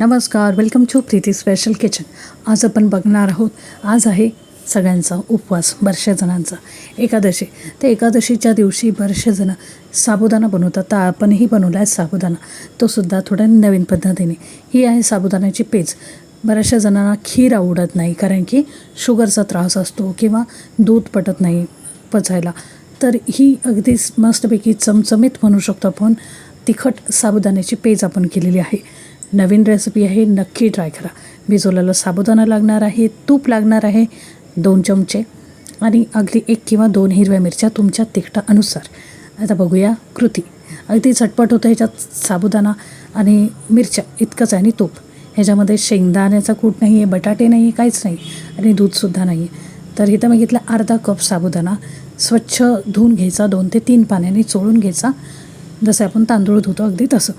नमस्कार welcome to Preeti special kitchen आज आपण बघणार आहोत आज आहे सगळ्यांचा उपवास बऱ्याचशा जणांचा एकादशी. तर एकादशीच्या दिवशी बरेचसे जणं साबुदाणा बनवतात. तर आपणही बनवला आहे साबुदाणा तोसुद्धा थोड्या नवीन पद्धतीने. ही आहे साबुदाण्याची पेज. बऱ्याचशा जणांना खीर आवडत नाही कारण की शुगरचा त्रास असतो किंवा दूध पटत नाही पचायला. तर ही अगदी मस्तपैकी चमचमीत म्हणू शकतो आपण. तिखट साबुदाण्याची पेज आपण केलेली आहे. नवीन रेसिपी आहे नक्की ट्राय करा. भिजवलेलं साबुदाणा लागणार आहे तूप लागणार आहे दोन चमचे. आणि अगदी एक किंवा दोन हिरव्या मिरच्या तुमच्या तिखटानुसार. आता बघूया कृती. अगदी झटपट होतं ह्याच्यात साबुदाणा आणि मिरच्या इतकंच आहे. आणि तूप. ह्याच्यामध्ये शेंगदाण्याचा कूट नाही आहे बटाटे नाही आहे काहीच नाही. आणि दूधसुद्धा नाही आहे तर इथं मी घेतला अर्धा कप साबुदाणा. स्वच्छ धुवून घ्यायचा दोन ते तीन पाण्याने चोळून घ्यायचा. जसं आपण तांदूळ धुतो अगदी तसं.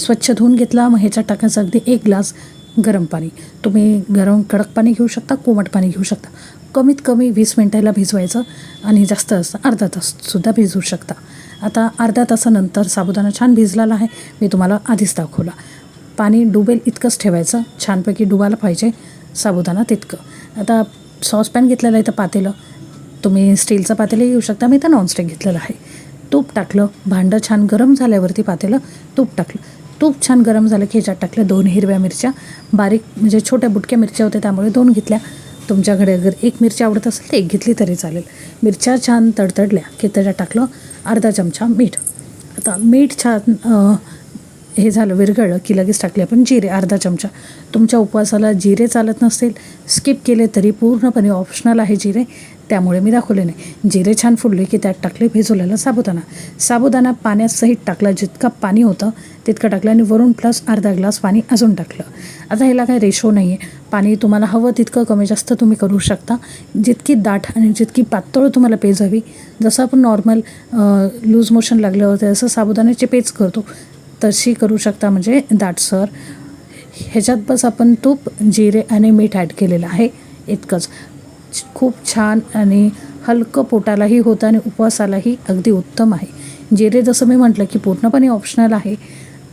स्वच्छ धुवून घेतला मग ह्याच्यात टाकायचं अगदी एक ग्लास गरम पाणी. तुम्ही गरम कडक पाणी घेऊ शकता कोमट पाणी घेऊ शकता. कमीत कमी वीस मिनटाला भिजवायचं आणि जास्त असतं अर्धा ताससुद्धा भिजवू शकता. आता अर्ध्या तासानंतर साबुदाणा छान भिजलेला आहे मी तुम्हाला आधीच दाखवला. पाणी डुबेल इतकंच ठेवायचं छानपैकी डुबायला पाहिजे साबुदाणा तितकं. आता सॉसपॅन घेतलेलं आहे तर पातेलं. तुम्ही स्टीलचं पातेलं घेऊ शकता मी तर नॉनस्टिक घेतलेलं आहे. तूप टाकलं भांडं छान गरम झाल्यावरती पातेलं तूप टाकलं. खूप छान गरम झालं की ह्याच्यात टाकल्या दोन हिरव्या मिरच्या. बारीक म्हणजे छोट्या बुटक्या मिरच्या होत्या त्यामुळे दोन घेतल्या. तुमच्याकडे अगर एक मिरची आवडत असेल तर एक घेतली तरी चालेल. मिरच्या छान तडतडल्या की त्याच्यात टाकलं अर्धा चमचा मीठ. आता मीठ छान हे झालं विरघळलं की लगेच टाकले आपण जिरे अर्धा चमचा. तुमच्या उपवासाला जिरे चालत नसतील स्किप केले तरी पूर्णपणे ऑप्शनल आहे जिरे त्यामुळे मी दाखवले नाही. जिरे छान फुडले की त्यात टाकले भिजवलेला साबुदाणा. साबुदाणा पाण्यात सहित टाकला जितका पाणी होतं तितकं टाकलं आणि वरून प्लस अर्धा ग्लास पाणी अजून टाकलं. आता ह्याला काही रेशो नाही आहे पाणी तुम्हाला हवं तितकं कमी जास्त तुम्ही करू शकता. जितकी दाट आणि जितकी पातळ तुम्हाला पेज हवी जसं आपण नॉर्मल लूज मोशन लागलं होतं असं पेज करतो तशी करू शकता म्हणजे दाटसर ह्याच्यात बस आपण तूप जिरे आणि मीठ ॲड केलेलं आहे. इतकंच. खूप छान आणि हलकं पोटालाही होतं आणि उपवासालाही अगदी उत्तम आहे. जिरे जसं मी म्हटलं की पूर्णपणे ऑप्शनल आहे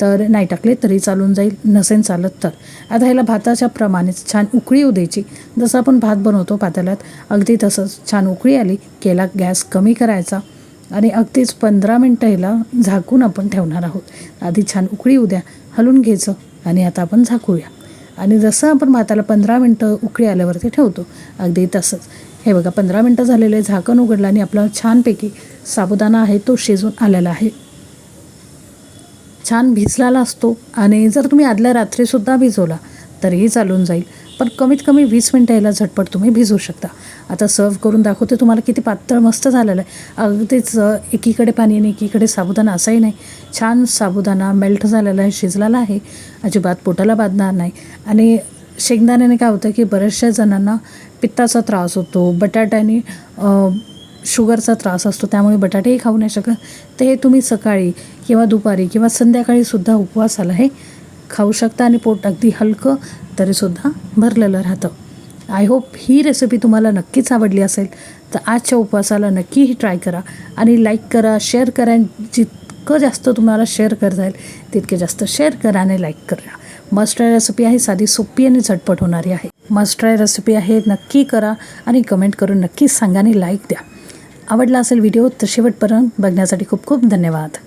तर नाही टाकले तरी चालून जाईल नसेन चालत तर. आता ह्याला भाताच्या प्रमाणेच छान उकळी येऊ द्यायची. जसं आपण भात बनवतो पातेल्यात अगदी तसंच छान उकळी आली केला गॅस कमी करायचा. आणि अगदीच पंधरा मिनटं ह्याला झाकून आपण ठेवणार आहोत. आधी छान उकळी उद्या हलून घ्यायचं आणि आता आपण झाकूया. आणि जसं आपण भाताला पंधरा मिनटं उकळी आल्यावरती ठेवतो अगदी तसंच. हे बघा पंधरा मिनटं झालेले झाकण उघडलं आणि आपला छानपैकी साबुदाणा आहे तो शिजून आलेला आहे. छान भिजलेला असतो आणि जर तुम्ही आदल्या रात्रीसुद्धा भिजवला तरीही चालून जाईल. पण कमीत कमी वीस मिनटं याला झटपट तुम्ही भिजवू शकता. आता सर्व करून दाखवते तुम्हाला किती पातळ मस्त झालेलं आहे. अगदीच एकीकडे पाणी आणि एकीकडे साबुदाणा असंही नाही. छान साबुदाणा मेल्ट झालेला आहे शिजलेला आहे. अजिबात पोटाला बांधणार नाही. आणि शेंगदाण्याने काय होतं की बऱ्याचशा जणांना पित्ताचा त्रास होतो बटाट्याने शुगरचा त्रास असतो त्यामुळे बटाटेही खाऊ नाही शकत. ते तुम्ही सकाळी किंवा दुपारी किंवा संध्याकाळीसुद्धा उपवासाला हे खाऊ शकता आणि पोट अगदी हलकं तरीसुद्धा भरलेलं राहतं. आय होप ही रेसिपी तुम्हाला नक्कीच आवडली असेल तर आजच्या उपवासाला नक्की ही ट्राय करा आणि लाईक करा शेअर करा आणि जितकं जास्त तुम्हाला शेअर करता येईल तितके जास्त शेअर करा आणि लाईक करा. मस्ट ट्राय रेसिपी आहे साधी सोपी आणि झटपट होणारी आहे. मस्ट ट्राय रेसिपी आहे नक्की करा आणि कमेंट करून नक्कीच सांगा आणि लाईक द्या. आवडला असेल व्हिडिओ तर शेवटपर्यंत बघण्यासाठी खूप खूप धन्यवाद.